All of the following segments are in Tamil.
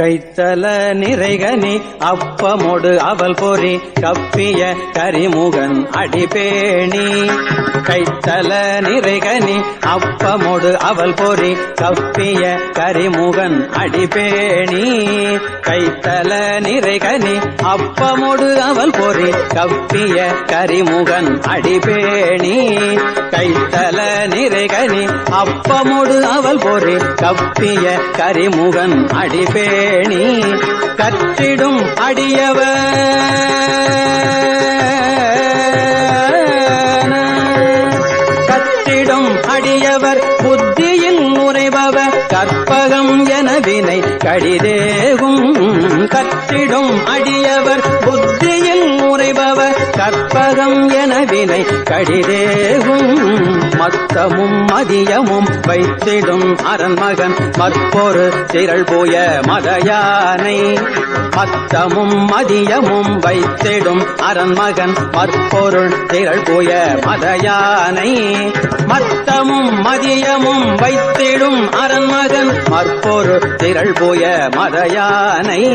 கைத்தல நிறைகனி அப்பமொடு அவல் பொறி கப்பிய கரிமுகன் அடிபேணி. கைத்தல நிறைகனி அப்பமொடு அவல் பொறி கப்பிய கரிமுகன் அடிபேணி. கைத்தல நிறைகனி அப்பமொடு அவல் பொறி கப்பிய கரிமுகன் அடிபேணி. கைத்தல நிறைகனி அப்பமொடு அவல் பொறி கப்பிய கரிமுகன் அடிபேணி. பேணி கற்றிடும் அடியவர். கற்றிடும் அடியவர் புத்தியில் முறைபவர் கற்பகம் என வினை கடிதேகும். கற்றிடும் அடியவர் புத்தியில் முறைபவர் கற்பகம் என வினை கடிதேகும். மத்தமும் மதியமும் வைத்திடும் அரண்மகன் மற்பொரு திரள் போய மதயானை. மத்தமும் மதியமும் வைத்திடும் அரண்மகன் மற்பொருள் திரள் போய மதயானை. மத்தமும் மதியமும் வைத்திடும் அரண்மகன் மற்பொரு திரள் போய மதயானை.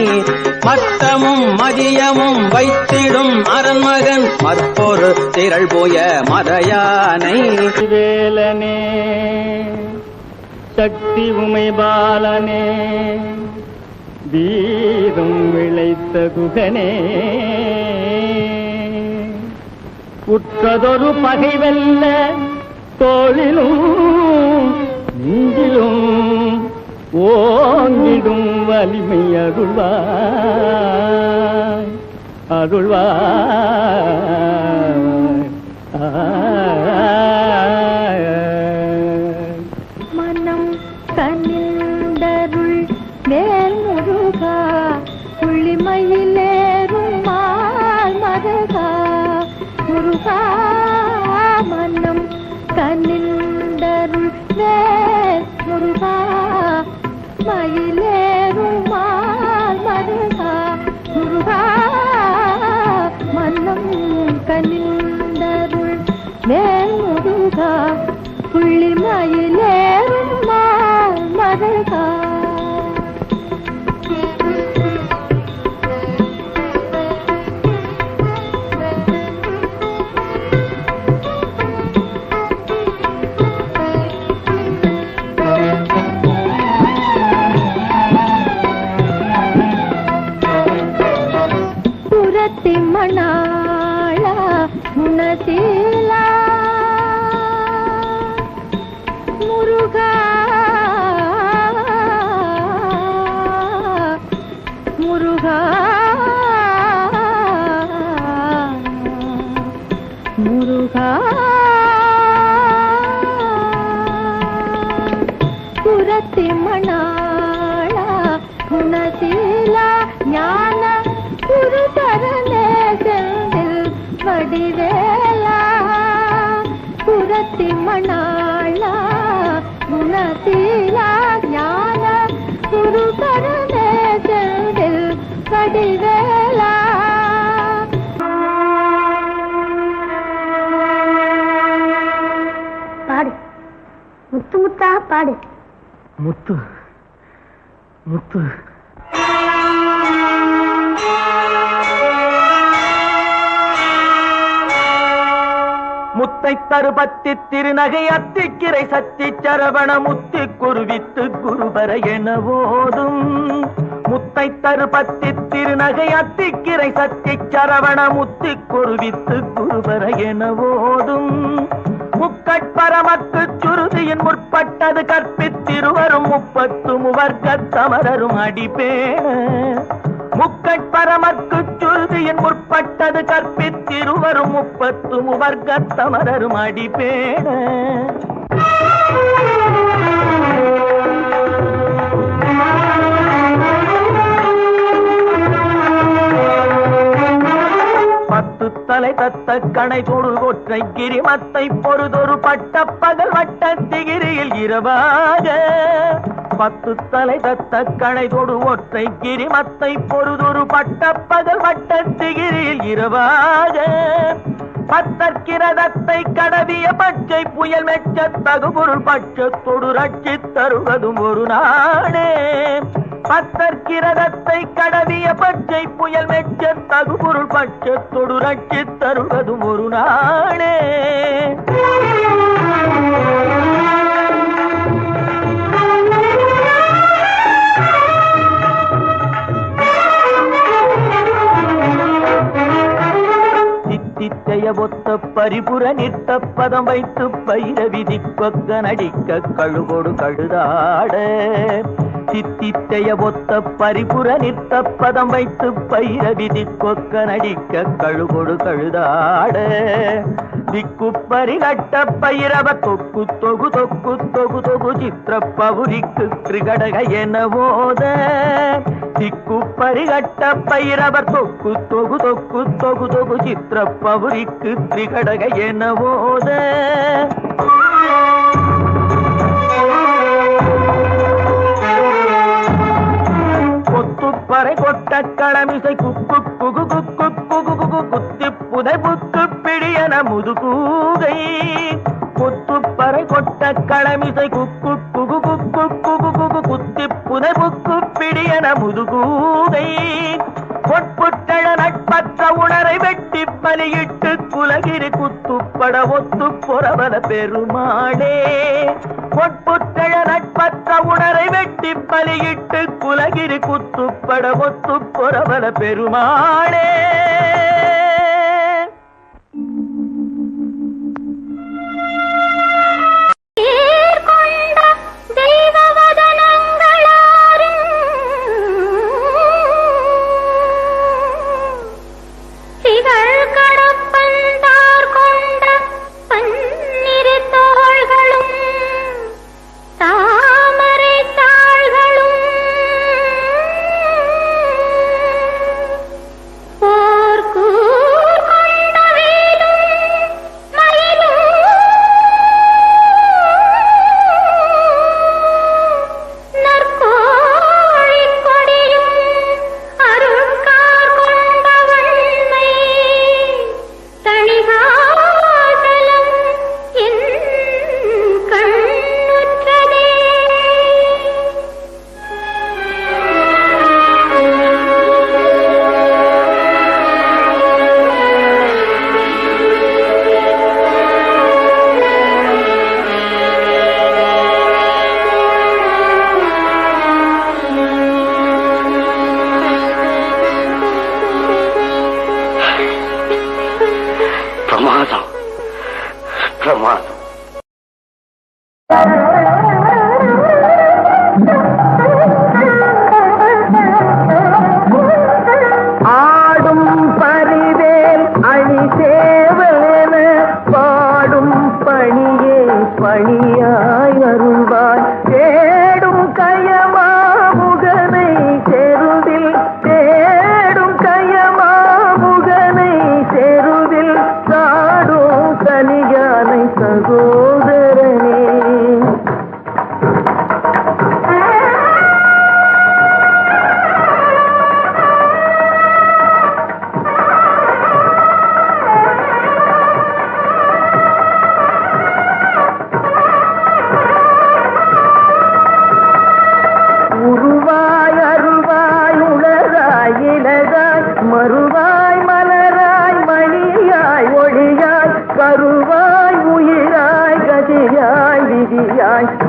மத்தமும் மதியமும் வைத்திடும் அரண்மகன் மற்பொரு திரள் போய மதயானை. வேலனே சக்தி உமை பாலனே வீரம் விளைத்த குகனே. உற்றதொரு பகைவல்ல தோளிலும் நெஞ்சிலும் ஓங்கிடும் வலிமை அருள்வாய் அருள்வாய். ஆ. குணசீலா ஞான குருதரனே செந்தில் வடிவேலா பாடு. முத்து முத்தா பாடு. முத்து. முத்து. முத்தை தருபத்தி திருநகை அத்திக்கிரை சத்தி சரவண முத்தி குருவித்து குருபர என ஓதும் முத்தை தருபத்தி திருநகை அத்திக்கிரை சத்தி சரவண முத்தி குருவித்து குருபர என ஓதும் முக்கட்பரமக்கு சுருதியின் முற்பட்டது கற்பித்திருவரும் முப்பத்து முவர்க்க தமரரும் அடிப்பேன. முக்கட்பரமற்கு சொல்வியின் முற்பட்டது கற்பித்திருவரும் முப்பத்து முவர்க்கத்தமரரும் தமரரும் பத்து தலை தத்த கணை தொடு ஒற்றை கிரிமத்தை பொறுதொரு பட்ட பகல் வட்ட திகிரியில் இரவாக. பத்து தலை தத்த கணை தொடு ஒற்றை கிரிமத்தை பொறுதொரு பட்ட பகல் வட்ட திகிரியில் இரவாக. பத்தற்கிரதத்தை கடவிய பச்சை புயல் மெச்ச தகுபொருள் பட்சத்தொடு ரட்சி தருவதும் ஒரு நாடே. பத்தற்கிரதத்தை கடவிய பச்சை புயல் மெச்ச தகுபொருள் பட்சத்தொடு ரட்சி தருவதும் ஒரு நாளே சித்தித்தைய ஒத்த பரிபுர நிற்த பதம் வைத்து பைர விதிப்பக்க நடிக்க கழுகோடு கழுதாட. சித்தித்தைய ஒத்த பரிபுர நிற்த பதம் வைத்து பைர விதிப்பொக்க நடிக்க கழுகொடு கழுதாட. திக்கு பரிகட்ட பயிரவ தொக்கு தொகு தொக்கு தொகு தொகு சித்திர பவுரிக்கு கிருகடக என போத திக்கு பரிகட்ட பைரவர் தொக்கு தொகு தொக்கு தொகு தொகு சித்திர பவுரிக்கு திரிகடக என போத கொத்துப்பறை கொட்ட கடமிசை குக்கு குகு குக்கு குகு குகு குத்தி புதை புக்கு பிடியன முதுகூகை. கொத்துப்பறை கொட்ட கடமிசை குக்கு குகு குக்கு குகு குகு குத்தி புனைபுக்கு பிடியன முதுகூகை பொட்புட்டழ நட்பற்ற உணரை வெட்டி பலியிட்டு குலகிரி குத்துப்பட ஒத்து பொறவல பெருமாளே. பொட்புட்டழ நட்பற்ற உணரை வெட்டி பலியிட்டு குலகிரி குத்துப்பட ஒத்து பொறவல பெருமாளே.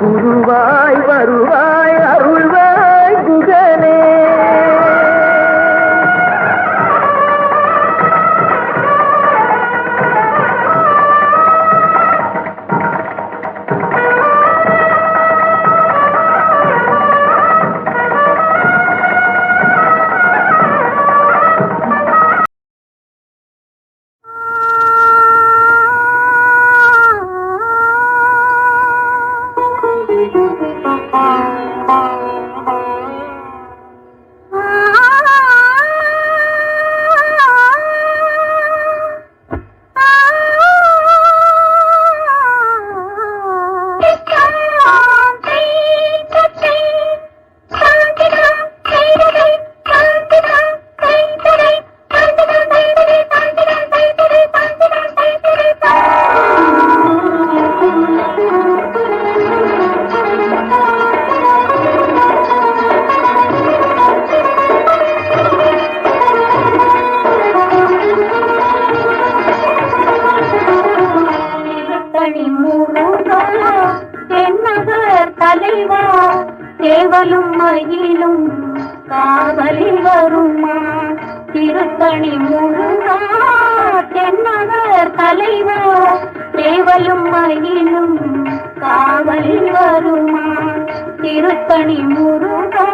உருவாய் வருவாய் திருத்தணி முருகா தென்னவர் தலைவா சேவலும் மயிலும் காவலில் வருமா? திருத்தணி முருகா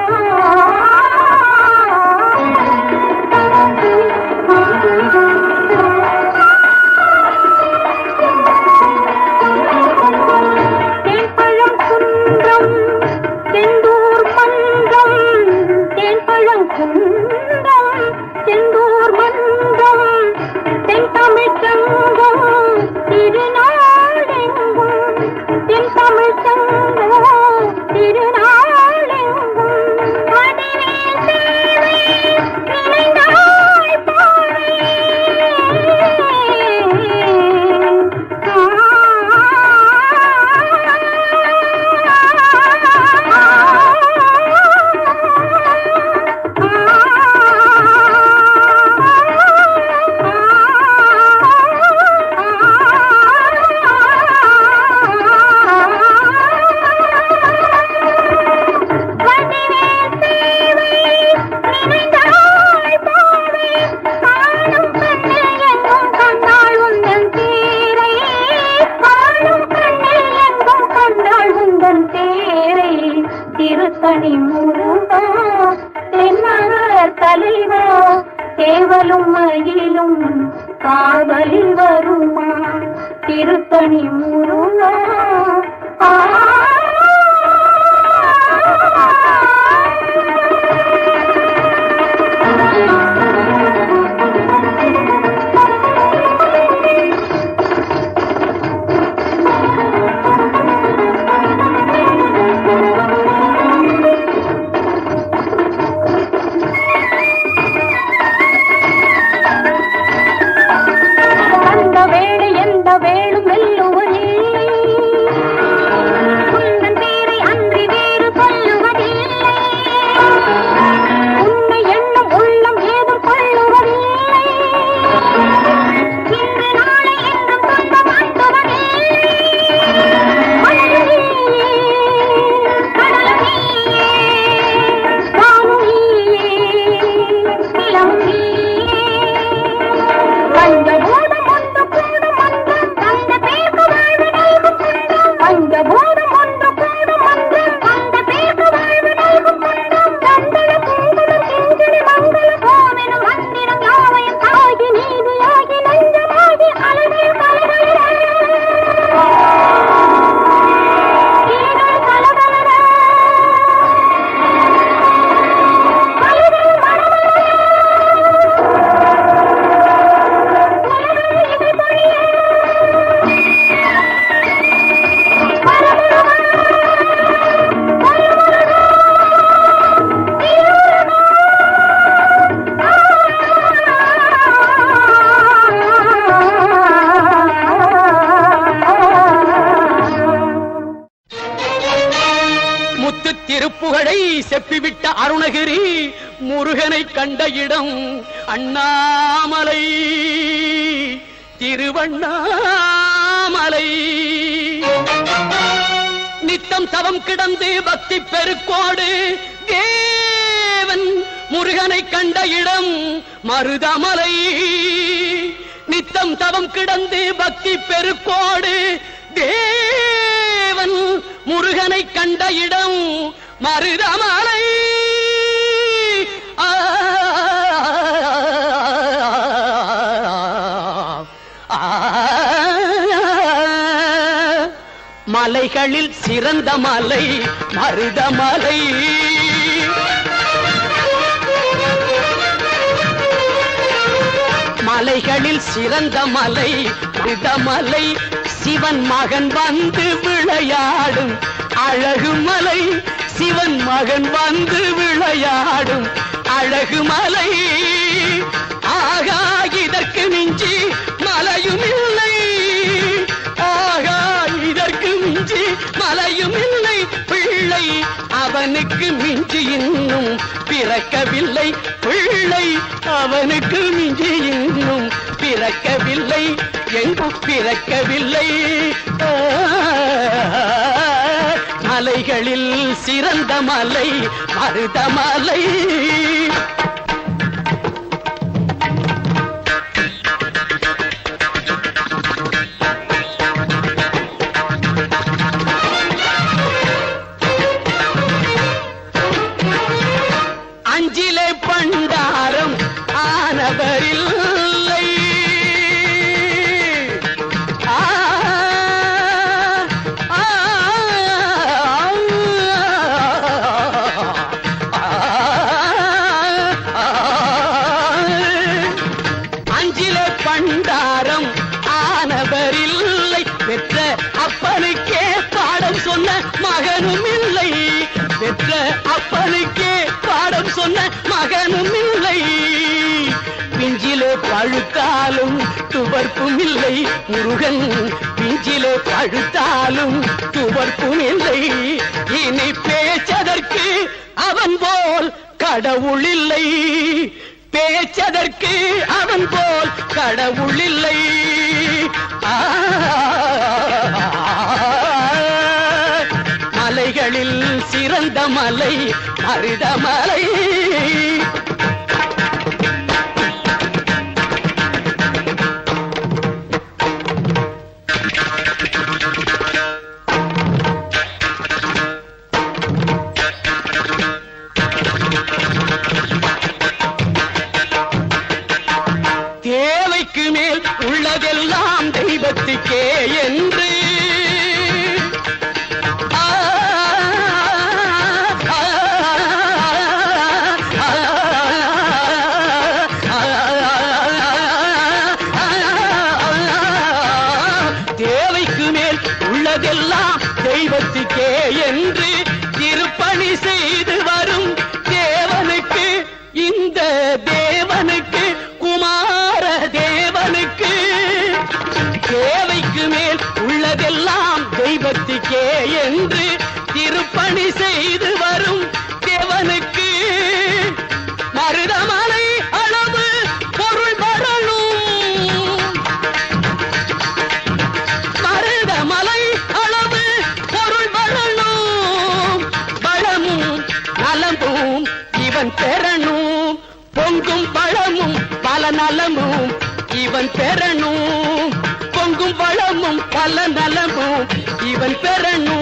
உலகிலும் மயிலும் வருமா? திருத்தணி முருகா கண்ட இடம் அண்ணாமலை. திருவண்ணாமலை. நித்தம் தவம் கிடந்து பக்தி பெருக்கோடு தேவன் முருகனை கண்ட இடம் மருதமலை. நித்தம் தவம் கிடந்து பக்தி பெருக்கோடு தேவன் முருகனை கண்ட இடம் மருதமலை. மலைகளில் சிறந்த மலை மருதமலை மலைகளில் சிறந்த மலை மருதமலை சிவன் மகன் வந்து விளையாடும் அழகு மலை. சிவன் மகன் வந்து விளையாடும் அழகு மலை. அவனுக்கு மிஞ்சி இன்னும் பிறக்கவில்லை. பிள்ளை அவனுக்கு மிஞ்சி இன்னும் பிறக்கவில்லை. எங்கும் பிறக்கவில்லை? மலைகளில் சிறந்த மலை மருத மலை துவர்ப்பும் இல்லை. முருகன் பிஞ்சிலே பழுத்தாலும் துவர்ப்பும் இல்லை. இனி பேச்சதற்கு அவன் போல் கடவுள் இல்லை. பேச்சதற்கு அவன் போல் கடவுள் இல்லை. மலைகளில் சிறந்த மலை மருதமலை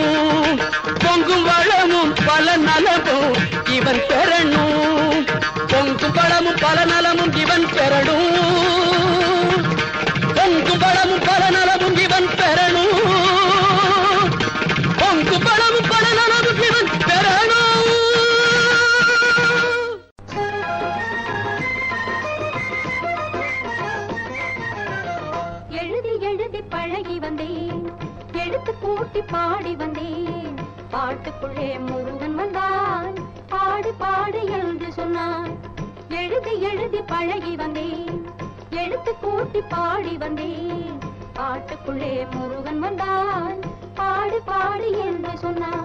பெறணும் பொங்கும் வளமும் பல நலமும் இவன் பெறணும். பொங்கும் வளமும் பல நலமும் இவன் பெறணும். பொங்கும் பழமும் பல நலமும் இவன் பெறணும். பொங்கும் பழமும் பல நலமும் இவன் பெறணும். எழுதி எழுதி பழகி வந்தேன். கூட்டி பாடி வந்தேன். காட்டுக்குள்ளே முருகன் வந்தான். பாடு பாடு என்று சொன்னான். எழுதி எழுதி பழகி வந்தேன். எழுத்து கூட்டி பாடி வந்தேன். பாட்டுக்குள்ளே முருகன் வந்தான். பாடு பாடு என்று சொன்னான்.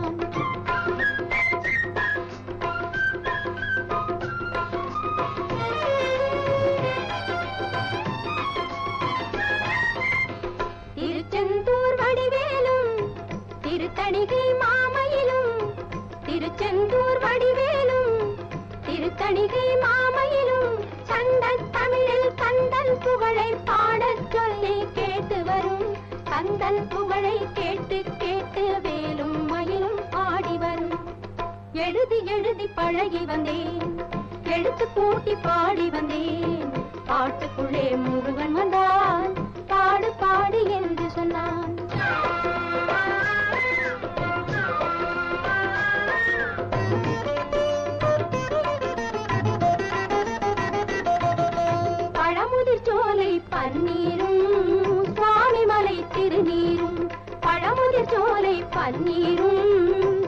பன்னீரும்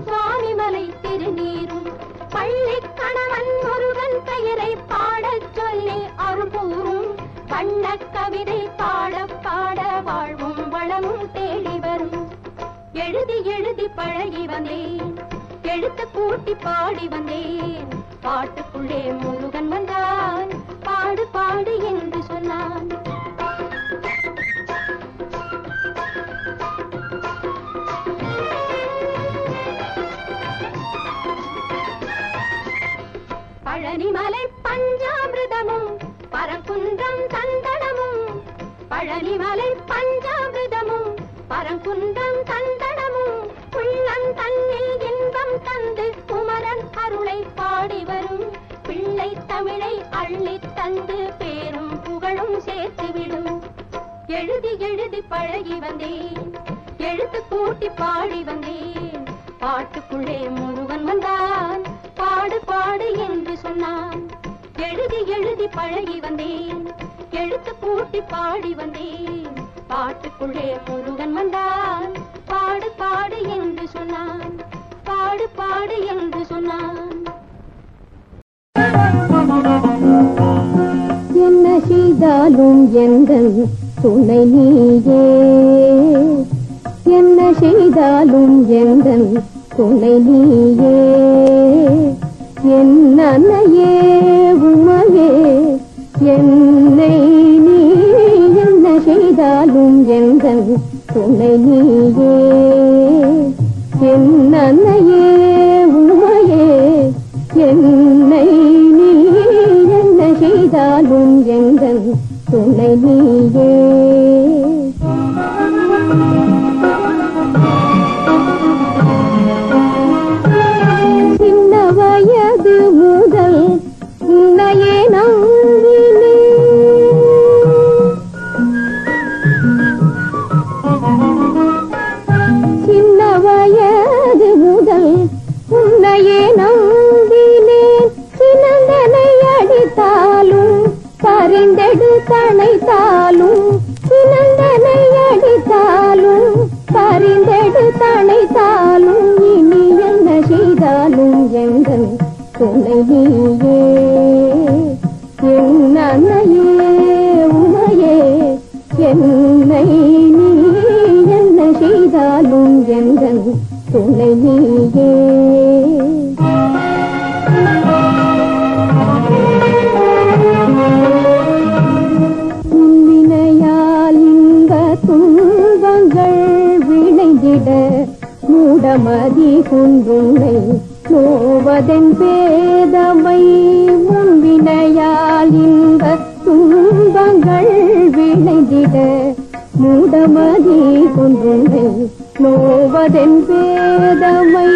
சுவாமிமலை திருநீரும் பள்ளி கணவன் முருகன் பெயரை பாடச் சொல்லி அருள்பூரும் கண்ண கவிதை பாட பாட வாழ்வும் வளமும் தேடி வரும். எழுதி எழுதி பழகி வந்தேன் எழுத்து கூட்டி பாடி வந்தேன். பழனிமலை பஞ்சாமிரதமும் பரங்குன்றம் சந்தனமும். பழனிமலை பஞ்சாமிரதமும் பரங்குன்றம் சந்தனமும். உள்ளம் தன்னில் இன்பம் தந்து குமரன் அருளை பாடி வரும். பிள்ளை தமிழை அள்ளித் தந்து பேரும் புகழும் சேர்த்துவிடும் எழுதி எழுதி பழகி வந்தேன். எழுத்து கூட்டி பாடி வந்தேன். பாட்டுக்குள்ளே முருகன் வந்தான். பாடு பாடு என்று சொன்னான். எழுதி எழுதி பழகி வந்தேன். எழுத்து கூட்டி பாடி வந்தேன். பாட்டுக்குள்ளே முருகன் வந்தான். பாடு பாடு என்று சொன்னான். பாடு பாடு என்று சொன்னான். என்ன செய்தாலும் எங்கள் துணை நீயே. என்ன செய்தாலும் எந்தன் துணை நீயே? என் அன்னையே உமையே? என்னை நீ என்ன செய்தாலும் எந்தன் துணை நீயே? என் அன்னையே உமையே? என்னை நீ என்ன செய்தாலும் எந்தன் துணை நீயே? மதி குன்றுனை நோவதன் பேதமை முன்வினையால் இந்த துன்பங்கள் விளைந்திட மூடமதி குன்றுனை நோவதன் பேதமை